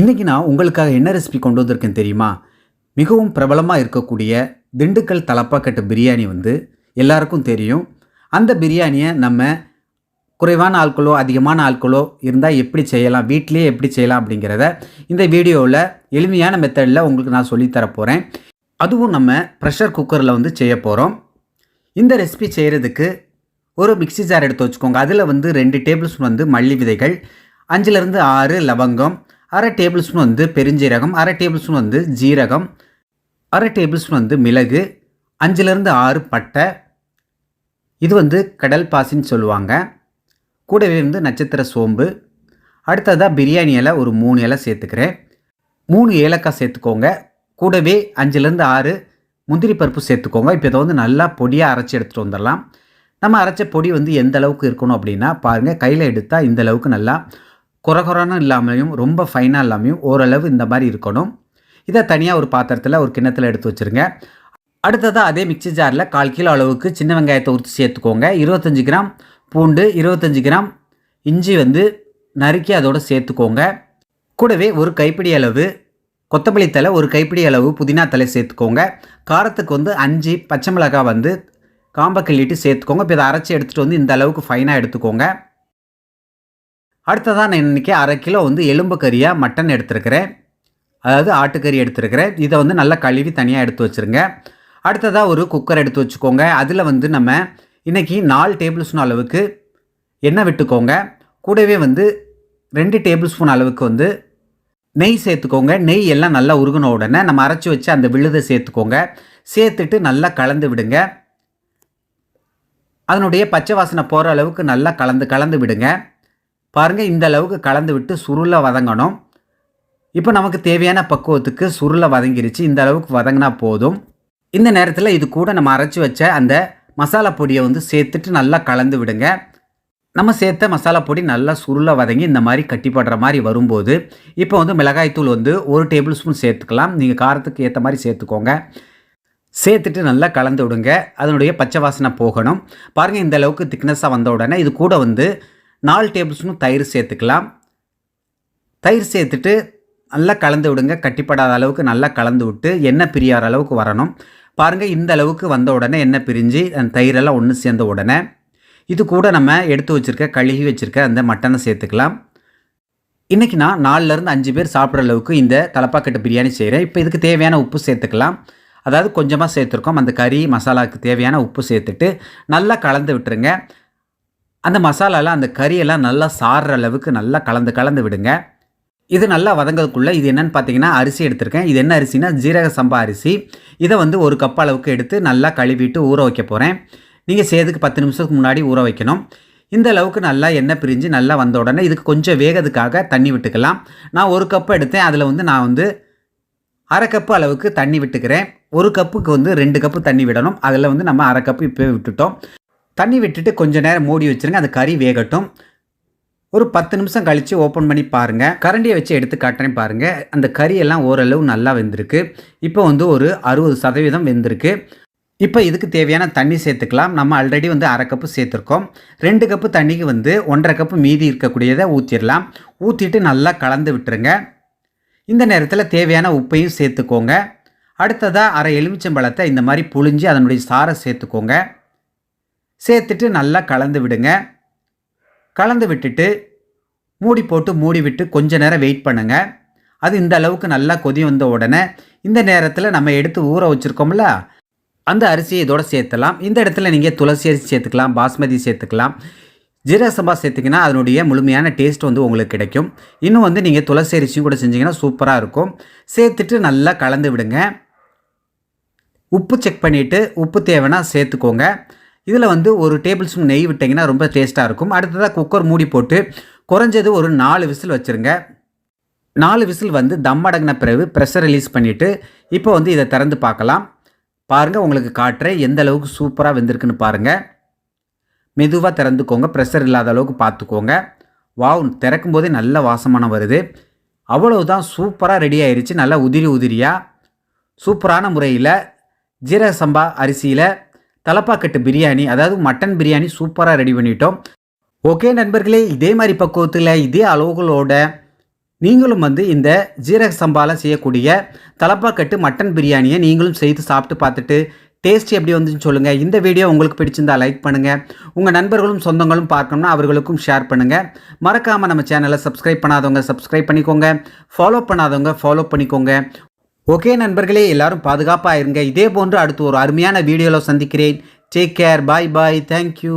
இன்றைக்கி நான் உங்களுக்காக என்ன ரெசிபி கொண்டு வந்திருக்கேன் தெரியுமா? மிகவும் பிரபலமாக இருக்கக்கூடிய திண்டுக்கல் தலப்பாக்கட்டு பிரியாணி வந்து எல்லாருக்கும் தெரியும். அந்த பிரியாணியை நம்ம குறைவான ஆட்களோ அதிகமான ஆட்களோ இருந்தால் எப்படி செய்யலாம் வீட்டிலேயே எப்படி செய்யலாம் அப்படிங்கிறத இந்த வீடியோவில் எளிமையான மெத்தடில் உங்களுக்கு நான் சொல்லித் போகிறேன் அதுவும் நம்ம ப்ரெஷர் குக்கரில் வந்து செய்ய போகிறோம் இந்த ரெசிபி செய்கிறதுக்கு ஒரு மிக்ஸி ஜார் எடுத்து வச்சுக்கோங்க. அதில் வந்து ரெண்டு டேபிள் ஸ்பூன் வந்து மல்லி விதைகள் அஞ்சுலேருந்து ஆறு லவங்கம் அரை டேபிள் ஸ்பூன் வந்து பெருஞ்சீரகம் அரை டேபிள் ஸ்பூன் வந்து ஜீரகம் அரை டேபிள் ஸ்பூன் வந்து மிளகு அஞ்சுலேருந்து ஆறு பட்டை. இது வந்து கடல் பாசின்னு சொல்லுவாங்க. கூடவே வந்து நட்சத்திர சோம்பு. அடுத்ததாக பிரியாணி இலை ஒரு மூணு இலை சேர்த்துக்கிறேன். மூணு ஏலக்காய் சேர்த்துக்கோங்க. கூடவே அஞ்சுலேருந்து ஆறு முந்திரி பருப்பு சேர்த்துக்கோங்க. இப்போ இதை வந்து நல்லா பொடியாக அரைச்சி எடுத்துகிட்டு வந்துடலாம். நம்ம அரைச்ச பொடி வந்து எந்த அளவுக்கு இருக்கணும் அப்படின்னா பாருங்கள் கையில் எடுத்தால் இந்த அளவுக்கு நல்லா குறகுறன்னு இல்லாமலையும் ரொம்ப ஃபைனாக இல்லாமையும் ஓரளவு இந்த மாதிரி இருக்கணும். இதை தனியாக ஒரு பாத்திரத்தில் ஒரு கிண்ணத்தில் எடுத்து வச்சுருங்க. அடுத்ததாக அதே மிக்ஸி ஜாரில் கால் கிலோ அளவுக்கு சின்ன வெங்காயத்தை உரித்து சேர்த்துக்கோங்க. இருபத்தஞ்சி கிராம் பூண்டு இருபத்தஞ்சி கிராம் இஞ்சி வந்து நறுக்கி அதோடு சேர்த்துக்கோங்க. கூடவே ஒரு கைப்பிடி அளவு கொத்தமல்லி தலை ஒரு கைப்பிடி அளவு புதினா தலை சேர்த்துக்கோங்க. காரத்துக்கு வந்து அஞ்சு பச்சை மிளகாய் வந்து காம்பை கிள்ளிட்டு சேர்த்துக்கோங்க. இப்போ இதை அரைச்சி எடுத்துகிட்டு வந்து இந்த அளவுக்கு ஃபைனாக எடுத்துக்கோங்க. அடுத்ததாக நான் இன்றைக்கி அரை கிலோ வந்து எலும்பு கறியாக மட்டன் எடுத்துருக்கிறேன். அதாவது ஆட்டுக்கறி எடுத்துருக்கிறேன். இதை வந்து நல்லா கழுவி தனியாக எடுத்து வச்சுருங்க. அடுத்ததாக ஒரு குக்கர் எடுத்து வச்சுக்கோங்க. அதில் வந்து நம்ம இன்றைக்கி நாலு டேபிள் ஸ்பூன் அளவுக்கு எண்ணெய் விட்டுக்கோங்க. கூடவே வந்து ரெண்டு டேபிள் ஸ்பூன் அளவுக்கு வந்து நெய் சேர்த்துக்கோங்க. நெய் எல்லாம் நல்லா உருகின உடனே நம்ம அரைச்சி வச்சு அந்த விழுதை சேர்த்துக்கோங்க. சேர்த்துட்டு நல்லா கலந்து விடுங்க. அதனுடைய பச்சை வாசனை போகிற அளவுக்கு நல்லா கலந்து கலந்து விடுங்க. பாருங்கள் இந்த அளவுக்கு கலந்து விட்டு சுருளை வதங்கணும். இப்போ நமக்கு தேவையான பக்குவத்துக்கு சுருளை வதங்கிருச்சு. இந்த அளவுக்கு வதங்கினா போதும். இந்த நேரத்தில் இது கூட நம்ம அரைச்சி வச்ச அந்த மசாலா பொடியை வந்து சேர்த்துட்டு நல்லா கலந்து விடுங்க. நம்ம சேர்த்த மசாலா பொடி நல்லா சுருளை வதங்கி இந்த மாதிரி கட்டிப்படுற மாதிரி வரும்போது இப்போ வந்து மிளகாய்த்தூள் வந்து ஒரு டேபிள் ஸ்பூன் சேர்த்துக்கலாம். நீங்கள் காரத்துக்கு ஏற்ற மாதிரி சேர்த்துக்கோங்க. சேர்த்துட்டு நல்லா கலந்து விடுங்க. அதனுடைய பச்சை வாசனை போகணும். பாருங்கள் இந்த அளவுக்கு திக்னஸாக வந்த உடனே இது கூட வந்து நாலு டேபிள் ஸ்பூன் தயிர் சேர்த்துக்கலாம். தயிர் சேர்த்துட்டு நல்லா கலந்து விடுங்க. கட்டிப்படாத அளவுக்கு நல்லா கலந்து விட்டு எண்ணெய் பிரியாத அளவுக்கு வரணும். பாருங்கள் இந்த அளவுக்கு வந்த உடனே எண்ணெய் பிரிஞ்சு அந்த தயிரெல்லாம் ஒன்று சேர்ந்த உடனே இது கூட நம்ம எடுத்து வச்சுருக்க கழுகி வச்சுருக்க அந்த மட்டனை சேர்த்துக்கலாம். இன்றைக்கி நான் நாலுலேருந்து அஞ்சு பேர் சாப்பிட்ற அளவுக்கு இந்த தலப்பாக்கட்டு பிரியாணி செய்கிறேன் இப்போ இதுக்கு தேவையான உப்பு சேர்த்துக்கலாம். அதாவது கொஞ்சமாக சேர்த்துருக்கோம். அந்த கறி மசாலாவுக்கு தேவையான உப்பு சேர்த்துட்டு நல்லா கலந்து விட்டுருங்க. அந்த மசாலாலாம் அந்த கறியெல்லாம் நல்லா சாடுற அளவுக்கு நல்லா கலந்து கலந்து விடுங்க. இது நல்லா வதங்கிறதுக்குள்ளே இது என்னென்னு பார்த்தீங்கன்னா அரிசி எடுத்திருக்கேன். இது என்ன அரிசினா ஜீரக சம்பா அரிசி. இதை வந்து ஒரு கப் அளவுக்கு எடுத்து நல்லா கழுவிட்டு ஊற வைக்க போகிறேன் நீங்கள் செய்யறதுக்கு பத்து நிமிஷத்துக்கு முன்னாடி ஊற வைக்கணும். இந்த அளவுக்கு நல்லா எண்ணெய் பிரிஞ்சு நல்லா வந்த உடனே இதுக்கு கொஞ்சம் வேகத்துக்காக தண்ணி விட்டுக்கலாம். நான் ஒரு கப்பு எடுத்தேன். அதில் வந்து நான் வந்து அரை கப்பு அளவுக்கு தண்ணி விட்டுக்கிறேன். ஒரு கப்புக்கு வந்து ரெண்டு கப்பு தண்ணி விடணும். அதில் வந்து நம்ம அரை கப்பு இப்போ விட்டுட்டோம். தண்ணி விட்டுட்டு கொஞ்சம் நேரம் மூடி வச்சுருங்க. அந்த கறி வேகட்டும். ஒரு பத்து நிமிஷம் கழித்து ஓப்பன் பண்ணி பாருங்கள் கரண்டியை வச்சு எடுத்து காட்டுறேன் பாருங்கள் அந்த கறியெல்லாம் ஓரளவு நல்லா வெந்திருக்கு. இப்போ வந்து ஒரு அறுபது சதவீதம் வெந்திருக்கு. இப்போ இதுக்கு தேவையான தண்ணி சேர்த்துக்கலாம். நம்ம ஆல்ரெடி வந்து அரை கப்பு சேர்த்துருக்கோம். ரெண்டு கப்பு தண்ணிக்கு வந்து ஒன்றரை கப்பு மீதி இருக்கக்கூடியதை ஊற்றிடலாம் ஊற்றிட்டு நல்லா கலந்து விட்டுருங்க. இந்த நேரத்தில் தேவையான உப்பையும் சேர்த்துக்கோங்க. அடுத்ததாக அரை எலுமிச்சம்பழத்தை இந்த மாதிரி புழிஞ்சு அதனுடைய சாரை சேர்த்துக்கோங்க. சேர்த்துட்டு நல்லா கலந்து விடுங்க. கலந்து விட்டுட்டு மூடி போட்டு மூடி விட்டு கொஞ்ச நேரம் வெயிட் பண்ணுங்கள் அது இந்த அளவுக்கு நல்லா கொதி வந்த உடனே இந்த நேரத்தில் நம்ம எடுத்து ஊற வச்சுருக்கோம்ல அந்த அரிசியை இதோட சேர்த்தலாம். இந்த இடத்துல நீங்கள் துளசி அரிசி சேர்த்துக்கலாம் பாஸ்மதி சேர்த்துக்கலாம். ஜீரக சம்பா சேர்த்திங்கன்னா அதனுடைய முழுமையான டேஸ்ட் வந்து உங்களுக்கு கிடைக்கும். இன்னும் வந்து நீங்கள் துளசி அரிசியும் கூட செஞ்சிங்கன்னா சூப்பராக இருக்கும். சேர்த்துட்டு நல்லா கலந்து விடுங்க. உப்பு செக் பண்ணிவிட்டு உப்பு தேவைன்னா சேர்த்துக்கோங்க. இதில் வந்து ஒரு டேபிள் ஸ்பூன் நெய் விட்டிங்கன்னா ரொம்ப டேஸ்ட்டாக இருக்கும். அடுத்ததாக குக்கர் மூடி போட்டு குறைஞ்சது ஒரு நாலு விசில் வச்சுருங்க. நாலு விசில் வந்து தம் அடங்கின பிறகு ப்ரெஷர் ரிலீஸ் பண்ணிவிட்டு இப்போ வந்து இதை திறந்து பார்க்கலாம். பாருங்கள் உங்களுக்கு காட்டுறேன் எந்த அளவுக்கு சூப்பராக வெந்திருக்குன்னு பாருங்கள் மெதுவாக திறந்துக்கோங்க ப்ரெஷர் இல்லாத அளவுக்கு பார்த்துக்கோங்க. வாவ் திறக்கும் போதே நல்ல வாசமான வருது. அவ்வளவுதான் சூப்பராக ரெடி ஆயிடுச்சு நல்லா உதிரி உதிரியாக சூப்பரான முறையில் ஜீரக சம்பா அரிசியில் தலப்பாக்கட்டு பிரியாணி அதாவது மட்டன் பிரியாணி சூப்பராக ரெடி பண்ணிட்டோம். ஓகே நண்பர்களே இதே மாதிரி பக்குவத்தில் இதே அளவுகளோட நீங்களும் வந்து இந்த ஜீரக சம்பாவில் செய்யக்கூடிய தலப்பாக்கட்டு மட்டன் பிரியாணியை நீங்களும் செய்து சாப்பிட்டு பார்த்துட்டு டேஸ்ட் எப்படி வந்துன்னு சொல்லுங்கள் இந்த வீடியோ உங்களுக்கு பிடிச்சிருந்தா லைக் பண்ணுங்கள் உங்கள் நண்பர்களும் சொந்தங்களும் பார்க்கணும்னா அவர்களுக்கும் ஷேர் பண்ணுங்கள் மறக்காமல் நம்ம சேனலை சப்ஸ்கிரைப் பண்ணாதவங்க சப்ஸ்கிரைப் பண்ணிக்கோங்க. ஃபாலோ பண்ணாதவங்க ஃபாலோ பண்ணிக்கோங்க. ஓகே நண்பர்களே எல்லாரும் பாதுகாப்பாக இருங்க இதே போன்று அடுத்து ஒரு அருமையான வீடியோவில் சந்திக்கிறேன். Take care bye bye thank you